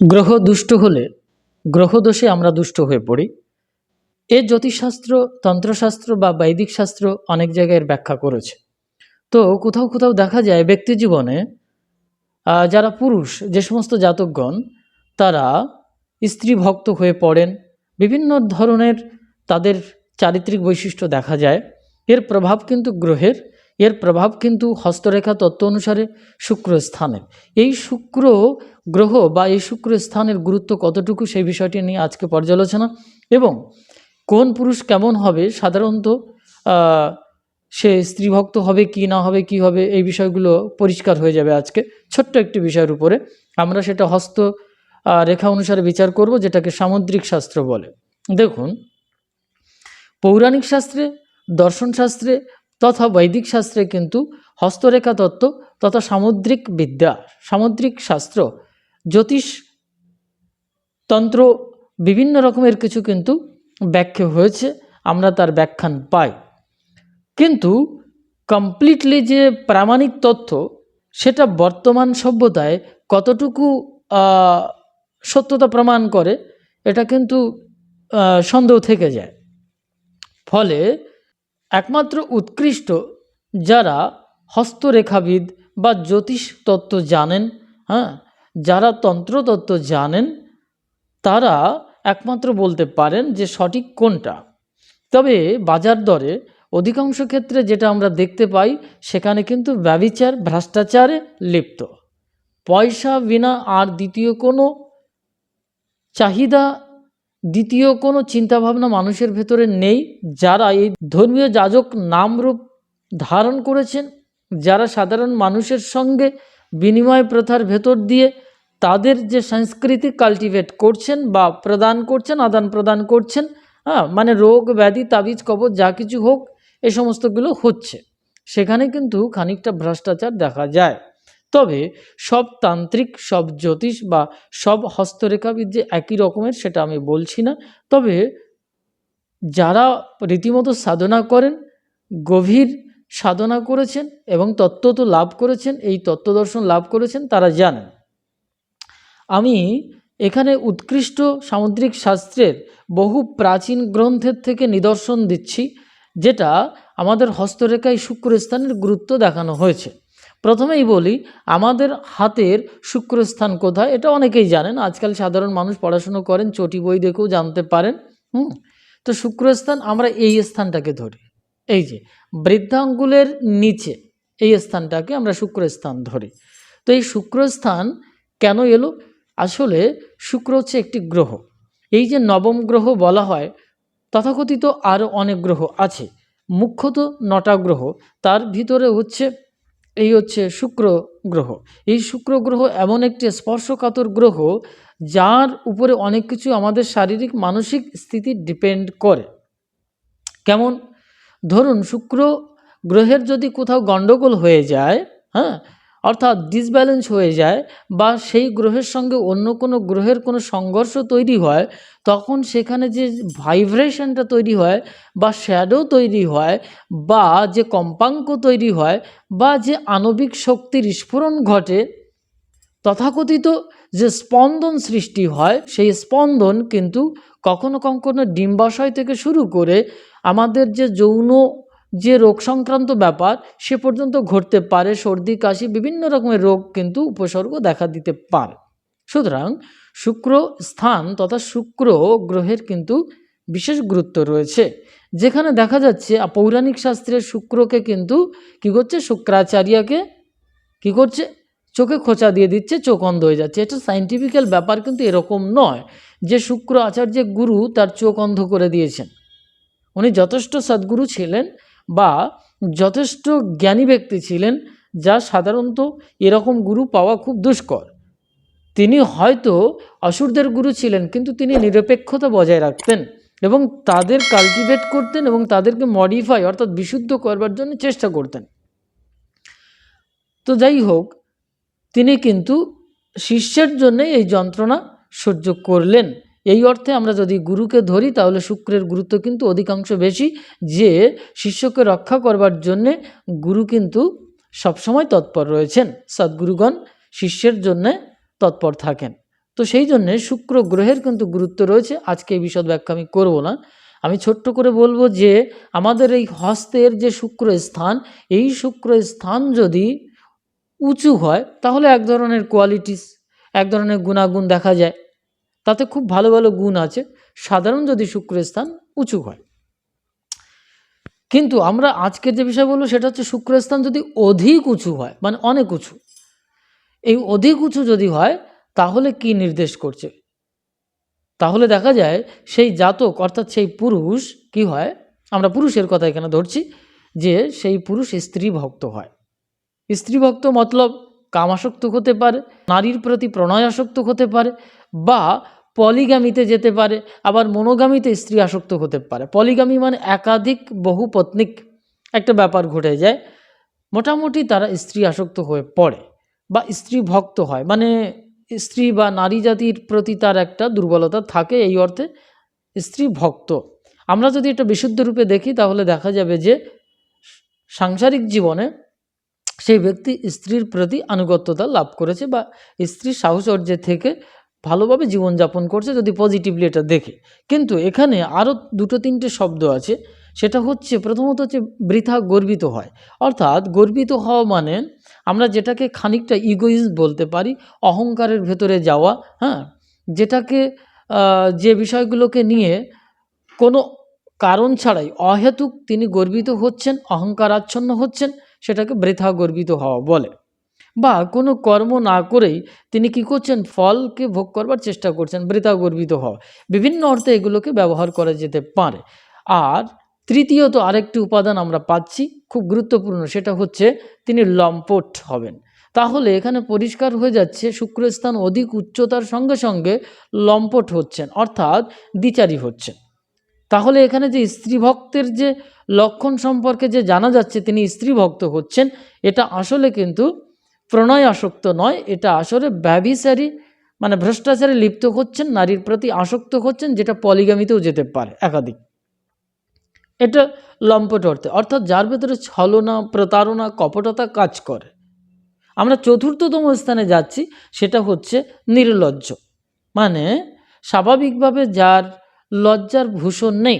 গ্রহ দুষ্ট হলে গ্রহদোষে আমরা দুষ্ট হয়ে পড়ি। এ জ্যোতিষশাস্ত্র, তন্ত্রশাস্ত্র বা বৈদিক শাস্ত্র অনেক জায়গায় ব্যাখ্যা করেছে। তো কোথাও কোথাও দেখা যায় ব্যক্তি জীবনে যারা পুরুষ, যে সমস্ত জাতকগণ, তারা স্ত্রী ভক্ত হয়ে পড়েন। বিভিন্ন ধরনের তাদের চারিত্রিক বৈশিষ্ট্য দেখা যায়। এর প্রভাব কিন্তু গ্রহের এর প্রভাব কিন্তু হস্তরেখা তত্ত্ব অনুসারে শুক্র স্থানের এই শুক্র গ্রহ বা এই শুক্র স্থানের গুরুত্ব কতটুকু সেই বিষয়টি নিয়ে আজকে পর্যালোচনা এবং কোন পুরুষ কেমন হবে সাধারণত সে স্ত্রীভক্ত হবে কি না হবে, কি হবে, এই বিষয়গুলো পরিষ্কার হয়ে যাবে আজকে। ছোট্ট একটি বিষয়ের উপরে আমরা সেটা হস্ত রেখা অনুসারে বিচার করব, যেটাকে সামুদ্রিক শাস্ত্র বলে। দেখুন, পৌরাণিক শাস্ত্রে দর্শন শাস্ত্রে তথা বৈদিক শাস্ত্রে কিন্তু হস্তরেখা তত্ত্ব তথা সামুদ্রিক বিদ্যা, সামুদ্রিক শাস্ত্র, জ্যোতিষ তন্ত্র বিভিন্ন রকমের কিছু কিন্তু ব্যাখ্যা হয়েছে, আমরা তার ব্যাখ্যান পাই। কিন্তু কমপ্লিটলি যে প্রামাণিক তথ্য সেটা বর্তমান সভ্যতায় কতটুকু সত্যতা প্রমাণ করে, এটা কিন্তু সন্দেহ থেকে যায়। ফলে একমাত্র উৎকৃষ্ট যারা হস্তরেখাবিদ বা জ্যোতিষ তত্ত্ব জানেন হ্যাঁ যারা তন্ত্রতত্ত্ব জানেন, তারা একমাত্র বলতে পারেন যে সঠিক কোনটা। তবে বাজার দরে অধিকাংশ ক্ষেত্রে যেটা আমরা দেখতে পাই, সেখানে কিন্তু ব্যবিচার, ভ্রষ্টাচারে লিপ্ত। পয়সা বিনা আর দ্বিতীয় কোনো চাহিদা দ্বিতীয় কোনো চিন্তাভাবনা মানুষের ভেতরে নেই। যারা এই ধর্মীয় যাজক নামরূপ ধারণ করেছেন, যারা সাধারণ মানুষের সঙ্গে বিনিময় প্রথার ভেতর দিয়ে তাদের যে সংস্কৃতি কাল্টিভেট করছেন বা প্রদান করছেন, আদান প্রদান করছেন হ্যাঁ মানে রোগ, ব্যাধি, তাবিজ কবজ যা কিছু হোক, এ সমস্তগুলো হচ্ছে। সেখানে কিন্তু খানিকটা ভ্রষ্টাচার দেখা যায়। তবে সব তান্ত্রিক, সব জ্যোতিষ বা সব হস্তরেখাবিদ যে একই রকমের সেটা আমি বলছি না। তবে যারা রীতিমতো সাধনা করেন, গভীর সাধনা করেছেন এবং তত্ত্ব তো লাভ করেছেন, এই তত্ত্ব দর্শন লাভ করেছেন, তারা জানেন। আমি এখানে উৎকৃষ্ট সামুদ্রিক শাস্ত্রের বহু প্রাচীন গ্রন্থের থেকে নিদর্শন দিচ্ছি, যেটা আমাদের হস্তরেখায় শুক্রস্থানের গুরুত্ব দেখানো হয়েছে। প্রথমেই বলি, আমাদের হাতের শুক্রস্থান কোথায়? এটা অনেকেই জানেন। আজকাল সাধারণ মানুষ পড়াশুনো করেন, চটি বই দেখেও জানতে পারেন। হুম? তো শুক্রস্থান, আমরা এই স্থানটাকে ধরি। এই যে, বৃদ্ধাঙ্গুলের নিচে এই স্থানটাকে আমরা শুক্রস্থান ধরি। তো এই শুক্রস্থান কেন এলো? আসলে শুক্র হচ্ছে একটি গ্রহ। এই যে নবম গ্রহ বলা হয়, তথাকথিত আরও অনেক গ্রহ আছে। মুখ্যত নটা গ্রহ। তার ভিতরে হচ্ছে এই হচ্ছে শুক্র গ্রহ। এই শুক্র গ্রহ এমন একটি স্পর্শকাতর গ্রহ যার উপরে অনেক কিছু আমাদের শারীরিক, মানসিক স্থিতি ডিপেন্ড করে। কেমন? ধরুন শুক্র গ্রহের যদি কোথাও গণ্ডগোল হয়ে যায় হ্যাঁ অর্থাৎ ডিসব্যালেন্স হয়ে যায় বা সেই গ্রহের সঙ্গে অন্য কোনো গ্রহের কোনো সংঘর্ষ তৈরি হয়, তখন সেখানে যে ভাইব্রেশনটা তৈরি হয় বা শ্যাডো তৈরি হয় বা যে কম্পাঙ্ক তৈরি হয় বা যে আণবিক শক্তির স্ফুরণ ঘটে, তথাকথিত যে স্পন্দন সৃষ্টি হয়, সেই স্পন্দন কিন্তু কখনো কখনো ডিম্বাশয় থেকে শুরু করে আমাদের যে যৌন যে রোগ সংক্রান্ত ব্যাপার, সে পর্যন্ত ঘটতে পারে, সর্দি, কাশি, বিভিন্ন রকমের রোগ কিন্তু উপসর্গ দেখা দিতে পারে। সুতরাং শুক্র স্থান তথা শুক্র গ্রহের কিন্তু বিশেষ গুরুত্ব রয়েছে। যেখানে দেখা যাচ্ছে পৌরাণিক শাস্ত্রের শুক্রকে কিন্তু কী করছে? শুক্রাচার্যকে কী করছে? চোখে খোঁচা দিয়ে দিচ্ছে, চোখ অন্ধ হয়ে যাচ্ছে। এটা সাইন্টিফিক্যাল ব্যাপার কিন্তু এরকম নয় যে শুক্র আচার্যের গুরু তার চোখ অন্ধ করে দিয়েছেন। উনি যথেষ্ট সদ্গুরু ছিলেন বা যথেষ্ট জ্ঞানী ব্যক্তি ছিলেন যা সাধারণত এরকম গুরু পাওয়া খুব দুষ্কর। তিনি হয়তো অসুরদের গুরু ছিলেন, কিন্তু তিনি নিরপেক্ষতা বজায় রাখতেন এবং তাদের কাল্টিভেট করতেন এবং তাদেরকে মডিফাই অর্থাৎ বিশুদ্ধ করবার জন্য চেষ্টা করতেন। তো যাই হোক, তিনি কিন্তু শিষ্যের জন্য এই যন্ত্রণা সহ্য করলেন। এই অর্থে আমরা যদি গুরুকে ধরি, তাহলে শুক্রের গুরুত্ব কিন্তু অধিকাংশ বেশি। যে শিষ্যকে রক্ষা করবার জন্যে গুরু কিন্তু সবসময় তৎপর রয়েছেন। সদ্গুরুগণ শিষ্যের জন্যে তৎপর থাকেন। তো সেই জন্যে শুক্র গ্রহের কিন্তু গুরুত্ব রয়েছে। আজকে এই বিশদ ব্যাখ্যা আমি করব না। আমি ছোট্ট করে বলব যে, আমাদের এই হস্তের যে শুক্র স্থান, এই শুক্র স্থান যদি উঁচু হয়, তাহলে এক ধরনের কোয়ালিটিস এক ধরনের গুণাগুণ দেখা যায়। তাতে খুব ভালো ভালো গুণ আছে। সাধারণ যদি শুক্র স্থান উঁচু হয়। কিন্তু আমরা আজকের যে বিষয় বলব সেটা হচ্ছে শুক্রের স্থান যদি অধিক উঁচু হয় মানে অনেক উঁচু, এই অধিক উঁচু যদি হয়, তাহলে কি নির্দেশ করছে? তাহলে দেখা যায় সেই জাতক, অর্থাৎ সেই পুরুষ কি হয়? আমরা পুরুষের কথা এখানে ধরছি, যে সেই পুরুষ স্ত্রী ভক্ত হয়। স্ত্রী ভক্ত মতলব কামাসক্ত হতে পারে, নারীর প্রতি প্রণয়াসক্ত হতে পারে, বা পলিগামিতে যেতে পারে, আবার মনোগামিতে স্ত্রী আসক্ত হতে পারে। পলিগামি মানে একাধিক বহু পত্নিক একটা ব্যাপার ঘটে যায়। মোটামুটি তারা স্ত্রী আসক্ত হয়ে পড়ে বা স্ত্রী ভক্ত হয়। মানে স্ত্রী বা নারী জাতির প্রতি তার একটা দুর্বলতা থাকে, এই অর্থে স্ত্রী ভক্ত। আমরা যদি এটা বিশুদ্ধ রূপে দেখি, তাহলে দেখা যাবে যে সাংসারিক জীবনে সেই ব্যক্তি স্ত্রীর প্রতি আনুগত্যতা লাভ করেছে বা স্ত্রীর সাহচর্যের থেকে ভালোভাবে জীবনযাপন করছে যদি পজিটিভলি এটা দেখে। কিন্তু এখানে আরও দুটো তিনটে শব্দ আছে। সেটা হচ্ছে, প্রথমত হচ্ছে বৃথা গর্বিত হয়। অর্থাৎ গর্বিত হওয়া মানে আমরা যেটাকে খানিকটা ইগোইজ বলতে পারি, অহংকারের ভেতরে যাওয়া হ্যাঁ? যেটাকে যে বিষয়গুলোকে নিয়ে কোনো কারণ ছাড়াই অহেতুক তিনি গর্বিত হচ্ছেন, অহংকারাচ্ছন্ন হচ্ছেন, সেটাকে বৃথা গর্বিত হওয়া বলে। বা কোনো কর্ম না করেই তিনি কি করছেন? ফলকে ভোগ করবার চেষ্টা করছেন, বৃথা গর্বিত হওয়া বিভিন্ন অর্থে এগুলোকে ব্যবহার করা যেতে পারে। আর তৃতীয়ত আরেকটি উপাদান আমরা পাচ্ছি, খুব গুরুত্বপূর্ণ, সেটা হচ্ছে তিনি লম্পট হবেন। তাহলে এখানে পরিষ্কার হয়ে যাচ্ছে, শুক্রস্থান অধিক উচ্চতার সঙ্গে সঙ্গে লম্পট হচ্ছেন, অর্থাৎ দ্বিচারী হচ্ছেন। তাহলে এখানে যে স্ত্রী ভক্তের যে লক্ষণ সম্পর্কে যে জানা যাচ্ছে, তিনি স্ত্রী ভক্ত হচ্ছেন, এটা আসলে কিন্তু প্রণয় আসক্ত নয়, এটা আসলে ব্যভিচারী মানে ভ্রষ্টাচারে লিপ্ত হচ্ছেন, নারীর প্রতি আসক্ত হচ্ছেন, যেটা পলিগামিতেও যেতে পারে, একাধিক। এটা লম্পট অর্থে, অর্থাৎ যার ভেতরে ছলনা, প্রতারণা, কপটতা কাজ করে। আমরা চতুর্থতম স্থানে যাচ্ছি, সেটা হচ্ছে নির্লজ্জ। মানে স্বাভাবিকভাবে যার লজ্জার ভূষণ নেই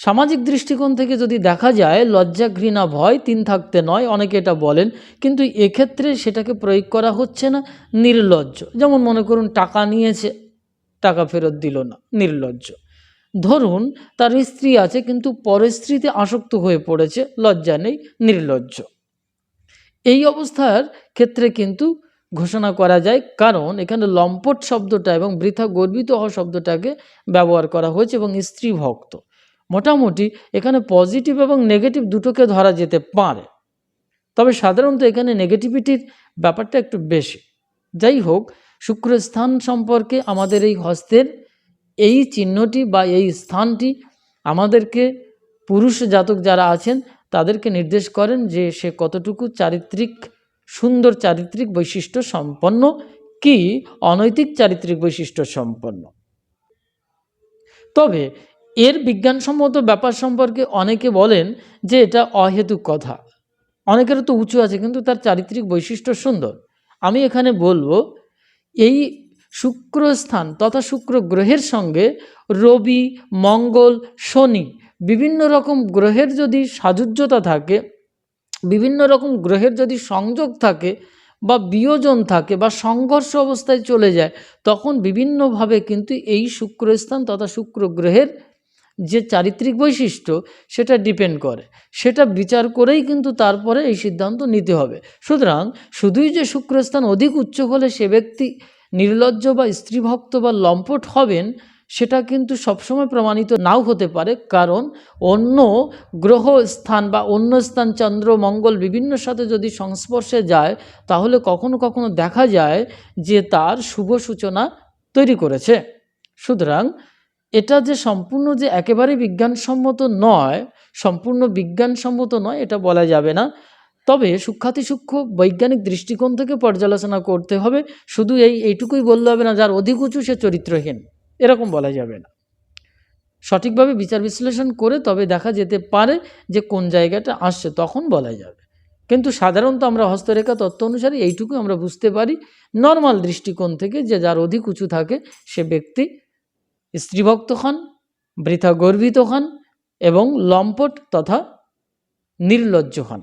সামাজিক দৃষ্টিকোণ থেকে যদি দেখা যায় লজ্জা ঘৃণা ভয় তিন থাকতে নয়, অনেকে এটা বলেন, কিন্তু এক্ষেত্রে সেটাকে প্রয়োগ করা হচ্ছে না, নির্লজ্জ। যেমন মনে করুন, টাকা নিয়েছে, টাকা ফেরত দিল না, নির্লজ্জ। ধরুন, তার স্ত্রী আছে, কিন্তু পরের স্ত্রীতে আসক্ত হয়ে পড়েছে, লজ্জা নেই, নির্লজ্জ। এই অবস্থার ক্ষেত্রে কিন্তু ঘোষণা করা যায়, কারণ এখানে লম্পট শব্দটা এবং বৃথা গর্বিত হওয়া শব্দটাকে ব্যবহার করা হয়েছে এবং স্ত্রী ভক্ত। মোটামুটি এখানে পজিটিভ এবং নেগেটিভ দুটোকে ধরা যেতে পারে। তবে সাধারণত এখানে নেগেটিভিটির ব্যাপারটা একটু বেশি। যাই হোক, শুক্রস্থান সম্পর্কে আমাদের এই হস্তের এই চিহ্নটি বা এই স্থানটি আমাদেরকে পুরুষ জাতক যারা আছেন, তাদেরকে নির্দেশ করেন যে সে কতটুকু চারিত্রিক সুন্দর চারিত্রিক বৈশিষ্ট্য সম্পন্ন কি অনৈতিক চারিত্রিক বৈশিষ্ট্য সম্পন্ন। তবে এর বিজ্ঞানসম্মত ব্যাপার সম্পর্কে অনেকে বলেন যে এটা অহেতুক কথা। অনেকেরও তো উঁচু আছে, কিন্তু তার চারিত্রিক বৈশিষ্ট্য সুন্দর। আমি এখানে বলব, এই শুক্রস্থান তথা শুক্র গ্রহের সঙ্গে রবি, মঙ্গল, শনি বিভিন্ন রকম গ্রহের যদি সাযুজ্যতা থাকে, বিভিন্ন রকম গ্রহের যদি সংযোগ থাকে বা বিয়োজন থাকে বা সংঘর্ষ অবস্থায় চলে যায়, তখন বিভিন্নভাবে কিন্তু এই শুক্রস্থান তথা শুক্র গ্রহের যে চারিত্রিক বৈশিষ্ট্য সেটা ডিপেন্ড করে। সেটা বিচার করেই কিন্তু তারপরে এই সিদ্ধান্ত নিতে হবে। সুতরাং শুধুই যে শুক্রস্থান অধিক উচ্চ হলে সে ব্যক্তি নির্লজ্জ বা স্ত্রীভক্ত বা লম্পট হবেন, সেটা কিন্তু সবসময় প্রমাণিত নাও হতে পারে। কারণ অন্য গ্রহ স্থান বা অন্য স্থান, চন্দ্র, মঙ্গল বিভিন্ন সাথে যদি সংস্পর্শে যায়, তাহলে কখনো কখনো দেখা যায় যে তার শুভ সূচনা তৈরি করেছে। সুতরাং এটা যে সম্পূর্ণ যে একেবারে বিজ্ঞানসম্মত নয়, সম্পূর্ণ বিজ্ঞানসম্মত নয়, এটা বলা যাবে না। তবে সূক্ষাতি সূক্ষ্ম বৈজ্ঞানিক দৃষ্টিকোণ থেকে পর্যালোচনা করতে হবে। শুধু এই, এইটুকুই বললে হবে না, যার অধিক উঁচু সে চরিত্রহীন। এরকম বলা যাবে না। সঠিকভাবে বিচার বিশ্লেষণ করে তবে দেখা যেতে পারে যে কোন জায়গাটা আসছে, তখন বলা যাবে। কিন্তু সাধারণত আমরা হস্তরেখা তত্ত্ব অনুসারে এইটুকু আমরা বুঝতে পারি। নর্মাল দৃষ্টিকোণ থেকে যে যার অধিক উঁচু থাকে সে ব্যক্তি স্ত্রীভক্ত হন বৃথা গর্বিত হন এবং লম্পট তথা নির্লজ্জ হন